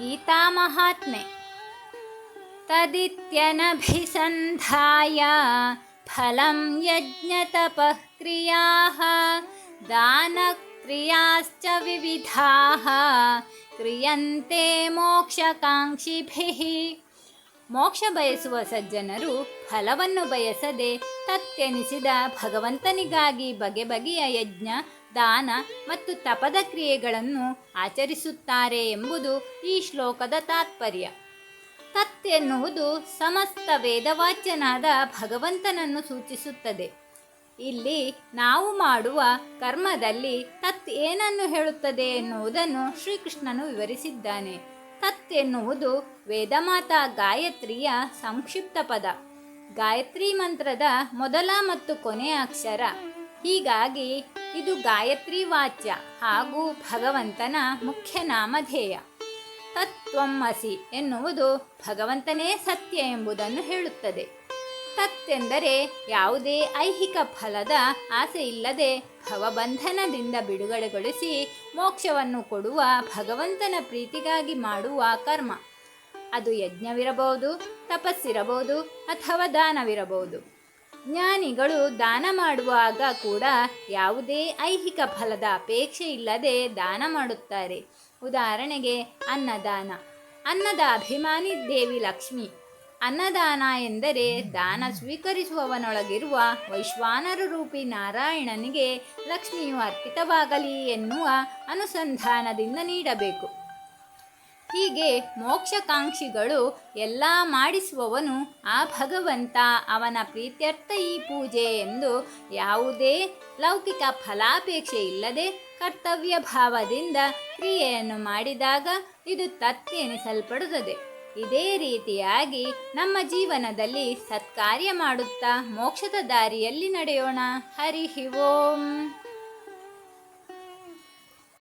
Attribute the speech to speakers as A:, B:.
A: गीतामहात्म्ये तदित्यनभिसन्धाय फलं यज्ञतपः क्रियाः दानक्रियाश्च विविधाः ಕ್ರಿಯಂತೆ ಮೋಕ್ಷಕಾಂಕ್ಷಿಭಿಃ ಮೋಕ್ಷ ಬಯಸುವ ಸಜ್ಜನರು ಫಲವನ್ನು ಬಯಸದೆ ತತ್ತೆನಿಸಿದ ಭಗವಂತನಿಗಾಗಿ ಬಗೆ ಬಗೆಯ ಯಜ್ಞ, ದಾನ ಮತ್ತು ತಪದ ಕ್ರಿಯೆಗಳನ್ನು ಆಚರಿಸುತ್ತಾರೆ ಎಂಬುದು ಈ ಶ್ಲೋಕದ ತಾತ್ಪರ್ಯ. ತತ್ ಎನ್ನುವುದು ಸಮಸ್ತ ವೇದವಾಚ್ಯನಾದ ಭಗವಂತನನ್ನು ಸೂಚಿಸುತ್ತದೆ. ಇಲ್ಲಿ ನಾವು ಮಾಡುವ ಕರ್ಮದಲ್ಲಿ ತತ್ ಏನನ್ನು ಹೇಳುತ್ತದೆ ಎನ್ನುವುದನ್ನು ಶ್ರೀಕೃಷ್ಣನು ವಿವರಿಸಿದ್ದಾನೆ. ತತ್ ಎನ್ನುವುದು ವೇದಮಾತಾ ಗಾಯತ್ರಿಯ ಸಂಕ್ಷಿಪ್ತ ಪದ. ಗಾಯತ್ರಿ ಮಂತ್ರದ ಮೊದಲ ಮತ್ತು ಕೊನೆಯ ಅಕ್ಷರ. ಹೀಗಾಗಿ ಇದು ಗಾಯತ್ರಿ ವಾಚ್ಯ ಹಾಗೂ ಭಗವಂತನ ಮುಖ್ಯ ನಾಮಧೇಯ. ತತ್ವಮ್ಮಸಿ ಎನ್ನುವುದು ಭಗವಂತನೇ ಸತ್ಯ ಎಂಬುದನ್ನು ಹೇಳುತ್ತದೆ. ತತ್ತೆಂದರೆ ಯಾವುದೇ ಐಹಿಕ ಫಲದ ಆಸೆ ಇಲ್ಲದೆ ಭವಬಂಧನದಿಂದ ಬಿಡುಗಡೆಗೊಳಿಸಿ ಮೋಕ್ಷವನ್ನು ಕೊಡುವ ಭಗವಂತನ ಪ್ರೀತಿಗಾಗಿ ಮಾಡುವ ಕರ್ಮ. ಅದು ಯಜ್ಞವಿರಬಹುದು, ತಪಸ್ಸಿರಬಹುದು ಅಥವಾ ದಾನವಿರಬಹುದು. ಜ್ಞಾನಿಗಳು ದಾನ ಮಾಡುವಾಗ ಕೂಡ ಯಾವುದೇ ಐಹಿಕ ಫಲದ ಅಪೇಕ್ಷೆ ಇಲ್ಲದೆ ದಾನ ಮಾಡುತ್ತಾರೆ. ಉದಾಹರಣೆಗೆ ಅನ್ನದಾನ. ಅನ್ನದ ಅಭಿಮಾನಿ ದೇವಿ ಲಕ್ಷ್ಮಿ. ಅನ್ನದಾನ ಎಂದರೆ ದಾನ ಸ್ವೀಕರಿಸುವವನೊಳಗಿರುವ ವೈಶ್ವಾನರ ರೂಪಿ ನಾರಾಯಣನಿಗೆ ಲಕ್ಷ್ಮಿಯು ಅರ್ಪಿತವಾಗಲಿ ಎನ್ನುವ ಅನುಸಂಧಾನದಿಂದ ನೀಡಬೇಕು. ಹೀಗೆ ಮೋಕ್ಷಕಾಂಕ್ಷಿಗಳು ಎಲ್ಲ ಮಾಡಿಸುವವನು ಆ ಭಗವಂತ, ಅವನ ಪ್ರೀತ್ಯರ್ಥ ಈ ಪೂಜೆ ಎಂದು ಯಾವುದೇ ಲೌಕಿಕ ಫಲಾಪೇಕ್ಷೆ ಇಲ್ಲದೆ ಕರ್ತವ್ಯ ಭಾವದಿಂದ ಕ್ರಿಯೆಯನ್ನು ಮಾಡಿದಾಗ ಇದು ತತ್ತೆನಿಸಲ್ಪಡುತ್ತದೆ. ಇದೇ ರೀತಿಯಾಗಿ ನಮ್ಮ ಜೀವನದಲ್ಲಿ ಸತ್ಕಾರ್ಯ ಮಾಡುತ್ತಾ ಮೋಕ್ಷದ ದಾರಿಯಲ್ಲಿ ನಡೆಯೋಣ. ಹರಿ ಓಂ.